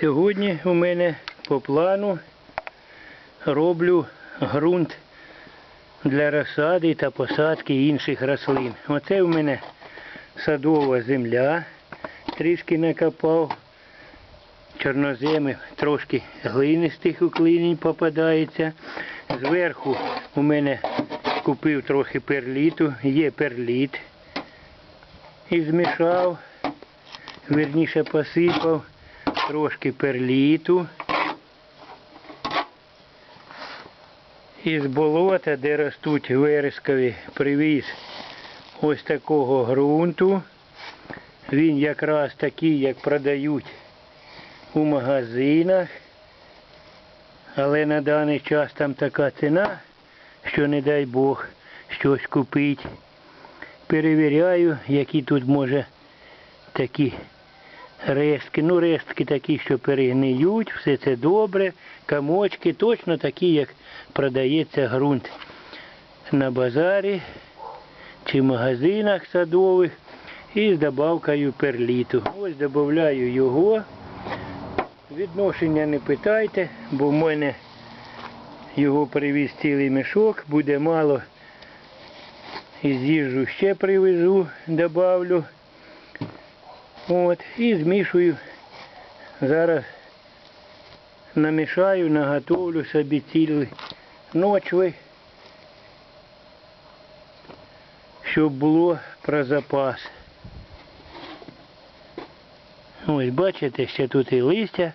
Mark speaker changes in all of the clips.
Speaker 1: Сьогодні у мене по плану роблю ґрунт для розсади та посадки інших рослин. Оце у мене садова земля, трішки накопав. Чорноземи трошки глинистих уклинень попадається. Зверху у мене купив трохи перліту, є перліт. І змішав, верніше посипав трошки перліту. Із болота, де ростуть верескові, привіз ось такого ґрунту. Він якраз такий, як продають у магазинах. Але на даний час там така ціна, що не дай Бог щось купити. Перевіряю, які тут може такі рештки. Ну, рештки такі, що перегниють, все це добре. Камочки точно такі, як продається ґрунт на базарі чи магазинах садових. І з добавкою перліту. Ось додаю його. Відношення не питайте, бо в мене його привіз цілий мішок, буде мало. І з'їжджу ще привезу, добавлю. От, і змішую. Зараз намішаю, наготовлю собі цілі ночви, щоб було про запас. Ось бачите, ще тут і листя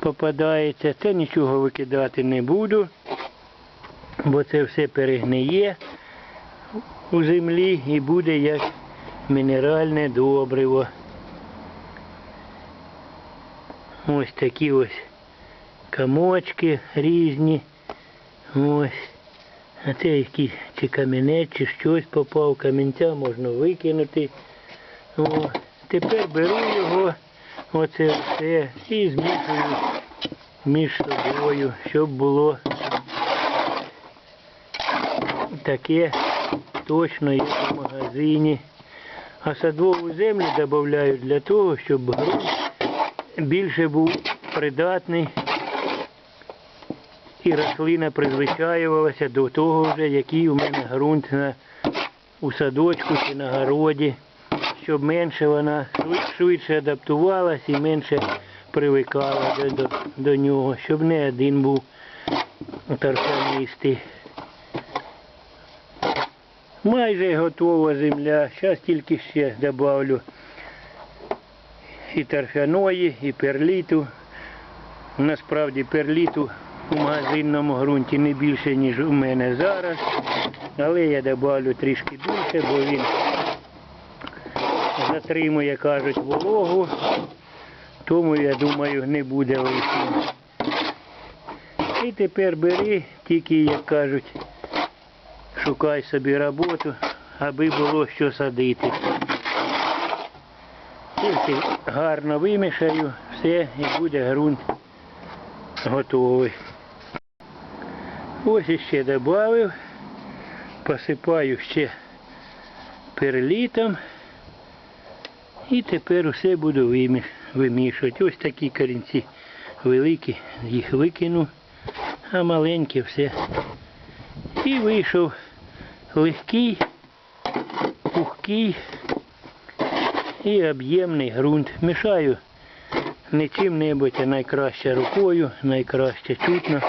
Speaker 1: попадається. Це нічого викидати не буду, бо це все перегниє у землі і буде як мінеральне добриво. Ось такі ось камочки різні. Ось. А це якийсь чи камінець, чи щось попав, камінця можна викинути. О, тепер беру його, оце все, і змішую між собою, щоб було таке точно як у магазині. А садову землю додаю для того, щоб ґрунт більше був придатний і рослина призвичаювалася до того вже, який у мене ґрунт на, у садочку чи на городі, щоб менше вона швидше адаптувалась і менше привикала до, до, до нього, щоб не один був торфянистий. Майже готова земля. Зараз тільки ще добавлю і торфяної, і перліту. Насправді перліту у магазинному ґрунті не більше, ніж у мене зараз. Але я добавлю трішки більше, бо він затримує, кажуть, вологу. Тому, я думаю, не буде лишнім. І тепер бери, тільки, як кажуть, шукай собі роботу, аби було що садити. Тільки гарно вимішаю, все і буде ґрунт готовий. Ось іще додав, посипаю ще перлітом. І тепер усе буду вимішувати. Ось такі корінці великі, їх викину, а маленькі все. І вийшов легкий, пухкий і об'ємний ґрунт. Мішаю не чим-небудь, а найкраще рукою, найкраще чутно.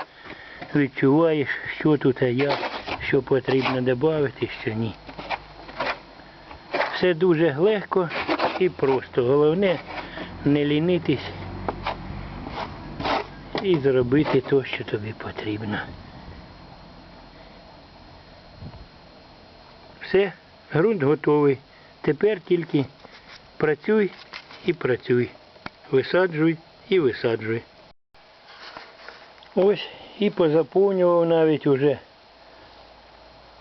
Speaker 1: Відчуваєш, що тут як, що потрібно додати, що ні. Все дуже легко і просто. Головне не лінитись і зробити те, що тобі потрібно. Все, ґрунт готовий. Тепер тільки працюй і працюй. Висаджуй і висаджуй. Ось і позаповнював навіть уже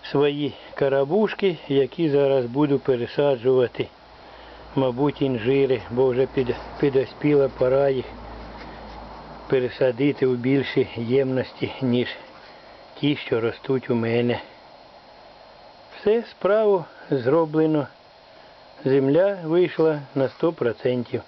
Speaker 1: свої карабушки, які зараз буду пересаджувати, мабуть, інжири, бо вже під, підоспіла пора їх пересадити в більші ємності, ніж ті, що ростуть у мене. Все справу зроблено. Земля вийшла на 100%.